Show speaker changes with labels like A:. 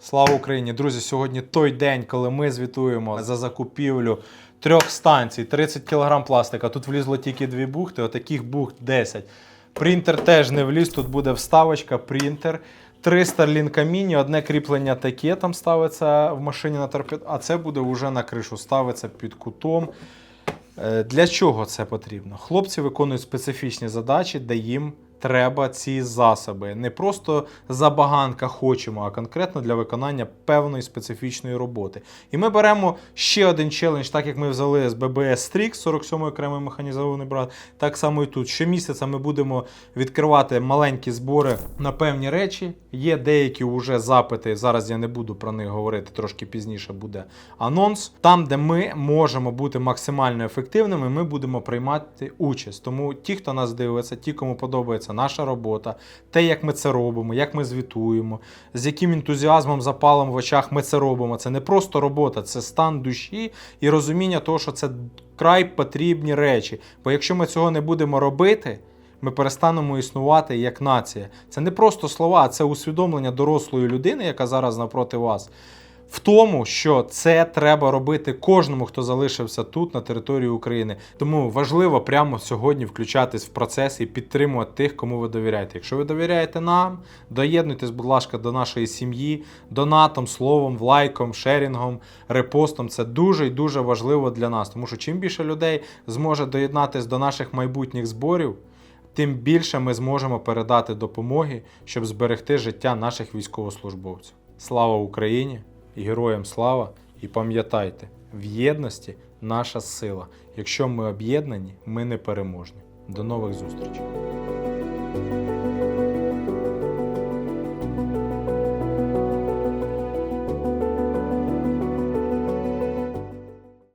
A: Слава Україні! Друзі, сьогодні той день, коли ми звітуємо за закупівлю трьох станцій, 30 кг пластика. Тут влізло тільки дві бухти, отаких бухт 10. Принтер теж не вліз, тут буде вставочка, принтер. Три Starlink Mini, одне кріплення таке там ставиться в машині на торпед, а це буде вже на кришу, ставиться під кутом. Е, Для чого це потрібно? Хлопці виконують специфічні задачі, де їм треба ці засоби. Не просто забаганка хочемо, а конкретно для виконання певної специфічної роботи. І ми беремо ще один челендж, так як ми взяли з ББС Strix, 47-ї окремої механізований брат, так само і тут. Щомісяця ми будемо відкривати маленькі збори на певні речі. Є деякі вже запити. Зараз я не буду про них говорити, трошки пізніше буде анонс. Там, де ми можемо бути максимально ефективними, ми будемо приймати участь. Тому ті, хто нас дивиться, ті, кому подобається наша робота, те, як ми це робимо, як ми звітуємо, з яким ентузіазмом, запалом в очах ми це робимо. Це не просто робота, це стан душі і розуміння того, що це край потрібні речі. Бо якщо ми цього не будемо робити, ми перестанемо існувати як нація. Це не просто слова, це усвідомлення дорослої людини, яка зараз навпроти вас. В тому, що це треба робити кожному, хто залишився тут, на території України. Тому важливо прямо сьогодні включатись в процес і підтримувати тих, кому ви довіряєте. Якщо ви довіряєте нам, доєднуйтесь, будь ласка, до нашої сім'ї, донатом, словом, лайком, шерінгом, репостом. Це дуже і дуже важливо для нас. Тому що чим більше людей зможе доєднатись до наших майбутніх зборів, тим більше ми зможемо передати допомоги, щоб зберегти життя наших військовослужбовців. Слава Україні! Героям слава і пам'ятайте, в єдності наша сила. Якщо ми об'єднані, ми не переможні. До нових зустрічей!